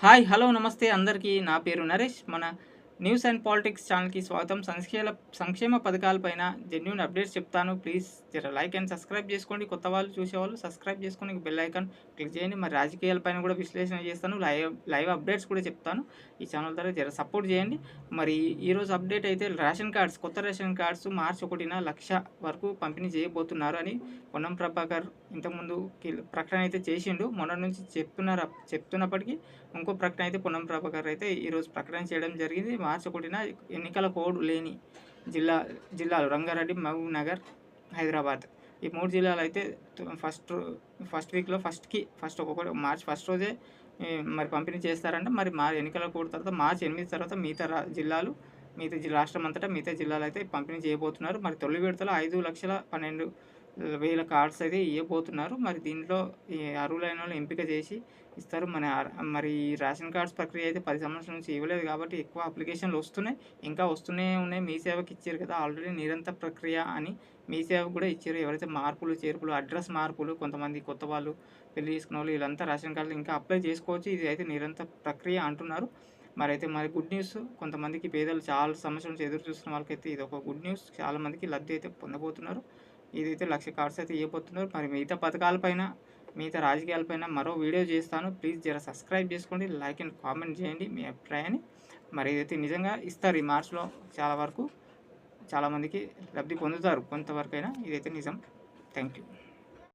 Hi hello నమస్తే అందరికీ నా పేరు నరేష్ మన న్యూస్ అండ్ పాలిటిక్స్ ఛానల్కి స్వాగతం. సంక్షేమ సంక్షేమ పథకాలపైన జెన్యున్ అప్డేట్స్ చెప్తాను. ప్లీజ్ జర లైక్ అండ్ సబ్స్క్రైబ్ చేసుకోండి. కొత్త వాళ్ళు చూసేవాళ్ళు సబ్స్క్రైబ్ చేసుకొని బెల్ ఐకాన్ క్లిక్ చేయండి. మరి రాజకీయాలపైన కూడా విశ్లేషణ చేస్తాను. లైవ్ లైవ్ అప్డేట్స్ కూడా చెప్తాను. ఈ ఛానల్ ద్వారా జర సపోర్ట్ చేయండి. మరి ఈరోజు అప్డేట్ అయితే రేషన్ కార్డ్స్ కొత్త రేషన్ కార్డ్స్ మార్చి ఒకటిన లక్ష వరకు పంపిణీ చేయబోతున్నారు అని పొన్నం ప్రభాకర్ ఇంతకుముందు ప్రకటన అయితే చేసిండు. మొన్న నుంచి చెప్తున్నారు చెప్తున్నప్పటికీ ఇంకో ప్రకటన అయితే పొన్నం ప్రభాకర్ అయితే ఈరోజు ప్రకటన చేయడం జరిగింది. మార్చి ఎన్నికల కోడ్ లేని జిల్లా జిల్లాలు రంగారెడ్డి మహబూబ్ నగర్ హైదరాబాద్. ఈ మూడు జిల్లాలు అయితే ఫస్ట్ ఫస్ట్ వీక్లో ఫస్ట్కి ఫస్ట్ ఒక్కొక్కటి మార్చ్ ఫస్ట్ రోజే మరి పంపిణీ చేస్తారంటే. మరి మా ఎన్నికల కోడ్ తర్వాత మార్చి ఎనిమిది తర్వాత మిగతా రా- జిల్లాలు మిగతా జి- రాష్ట్రం అంతటా మిగతా జిల్లాలు అయితే పంపిణీ చేయబోతున్నారు. మరి తొలి విడతలో ఐదు లక్షల పన్నెండు వేల కార్డ్స్ అయితే ఇవ్వబోతున్నారు మరి దీంట్లో ఈ అర్హులైన వాళ్ళు ఎంపిక చేసి ఇస్తారు. మన మరి రేషన్ కార్డ్స్ ప్రక్రియ అయితే పది సంవత్సరాల నుంచి ఇవ్వలేదు కాబట్టి ఎక్కువ అప్లికేషన్లు వస్తున్నాయి. ఇంకా వస్తూనే ఉన్నాయి. మీ సేవకి ఇచ్చారు కదా ఆల్రెడీ నిరంతర ప్రక్రియ అని మీ సేవకు కూడా ఇచ్చారు. ఎవరైతే మార్పులు చేర్పులు అడ్రస్ మార్పులు కొంతమంది కొత్త వాళ్ళు పెళ్ళి చేసుకున్న వాళ్ళు వీళ్ళంతా రేషన్ కార్డులు ఇంకా అప్లై చేసుకోవచ్చు. ఇది అయితే నిరంతర ప్రక్రియ అంటున్నారు. మరి అయితే మరి గుడ్ న్యూస్. కొంతమందికి పేదలు చాలా సంవత్సరం నుంచి ఎదురు చూస్తున్న వాళ్ళకైతే ఇది ఒక గుడ్ న్యూస్. చాలామందికి లబ్ధి అయితే పొందబోతున్నారు. ఇదైతే లక్ష కార్డ్స్ అయితే ఇవ్వబోతున్నారు మరి మిగతా పథకాలపైన మిగతా రాజకీయాలపైన మరో వీడియో చేస్తాను. ప్లీజ్ జర సబ్స్క్రైబ్ చేసుకోండి లైక్ అండ్ కామెంట్ చేయండి మీ అభిప్రాయాన్ని. మరి ఇదైతే నిజంగా ఇస్తారు ఈ మార్చ్లో చాలా వరకు చాలామందికి లబ్ధి పొందుతారు కొంతవరకైనా ఇదైతే నిజం. Thank you.